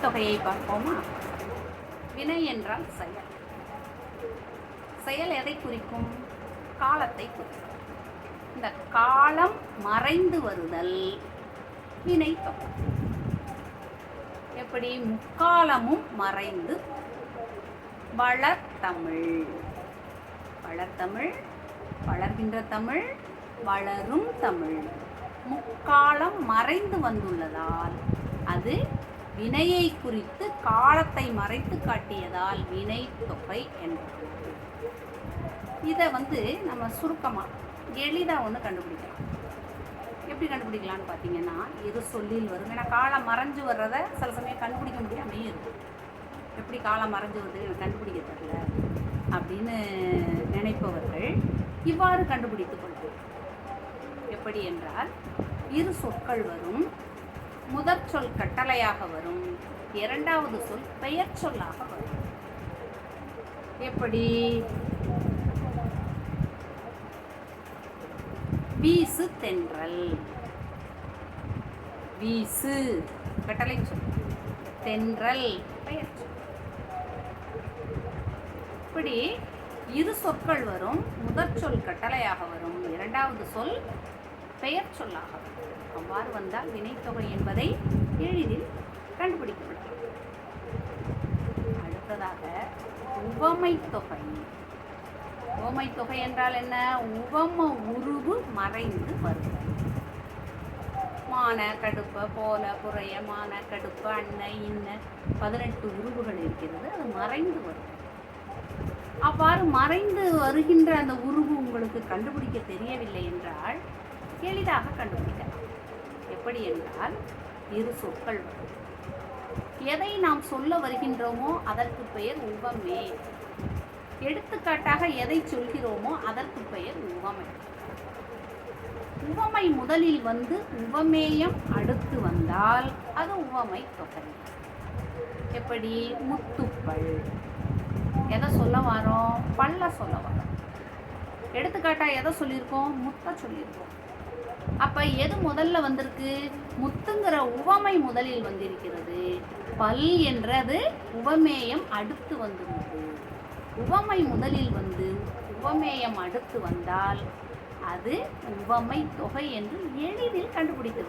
தொகையை பார்ப்போமா? வினை என்றால் செயல். செயல் எதை குறிக்கும்? காலத்தை குறிக்கும். இந்த காலம் மறைந்து வருதல் வினை தொகை. எப்படி? முக்காலமும் மறைந்து வளர்த்தமிழ் வளர்த்தமிழ் வளர்கின்ற தமிழ் வளரும் தமிழ். முக்காலம் மறைந்து வந்துள்ளதால் அது வினையை குறித்து காலத்தை மறைத்து காட்டியதால் வினை தொகை என்பது இதை வந்து நம்ம சுருக்கமாக எளிதாக ஒன்று கண்டுபிடிக்கலாம். எப்படி கண்டுபிடிக்கலாம்னு பார்த்தீங்கன்னா இரு சொல்லில் வரும்? ஏன்னா காலம் மறைஞ்சு வர்றதை சில சமயம் கண்டுபிடிக்க முடியாமையும் இருக்கும். எப்படி காலம் மறைஞ்சு வருது கண்டுபிடிக்க தெரியல அப்படின்னு நினைப்பவர்கள் இவ்வாறு கண்டுபிடித்து கொள்வோம். எப்படி என்றால் இரு சொற்கள் வரும் முதற் சொல் கட்டளையாக வரும். இரண்டாவது சொல் பெயர் சொல்லாக வரும். எப்படி? வீசு தென்றல். வீசு. கட்டளை சொல். தென்றல். பெயர் சொல். இப்படி இரு சொற்கள் வரும். முதற் சொல் கட்டளையாக வரும். இரண்டாவது சொல் பெயர் சொல்லாகும் அவ்வாறு வந்தால் வினைத்தொகை என்பதை எளிதில் கண்டுபிடிக்கப்படும் அடுத்ததாக உவமைத்தொகை. உவமைத்தொகை தொகை என்றால் என்ன? உவம உருவு மறைந்து வருவது மான கடுப்ப போல குறைய மான கடுப்பு அன்ன இன்ன பதினெட்டு உருவுகள் இருக்கிறது. அது மறைந்து வரும் அவ்வாறு மறைந்து வருகின்ற அந்த உருவு உங்களுக்கு கண்டுபிடிக்க தெரியவில்லை என்றால் எளிதாக கண்டுபிடிக்கலாம் எப்படி என்றால் இரு சொற்கள் வரும். எதை நாம் சொல்ல வருகின்றோமோ அதற்கு பெயர் உவமே. எடுத்துக்காட்டாக எதை சொல்கிறோமோ அதற்கு பெயர் உவமை. உவமை முதலில் வந்து உவமேயம் அடுத்து வந்தால் அது உவமை தொகை. எப்படி? முத்துப்பல். எதை சொல்ல வரோம் பல்ல சொல்ல வரோம் எடுத்துக்காட்டாக எதை சொல்லியிருக்கோம்? முத்த சொல்லியிருக்கோம். அப்ப எது முதல்ல வந்திருக்கு? முத்துங்கிற உவமை முதலில் வந்திருக்கிறது. பல் என்றது உவமேயம் அடுத்து வந்துள்ளது. உவமை முதலில் வந்து உவமேயம் அடுத்து வந்தால் அது உவமை தொகை என்று எளிதில் கண்டுபிடித்து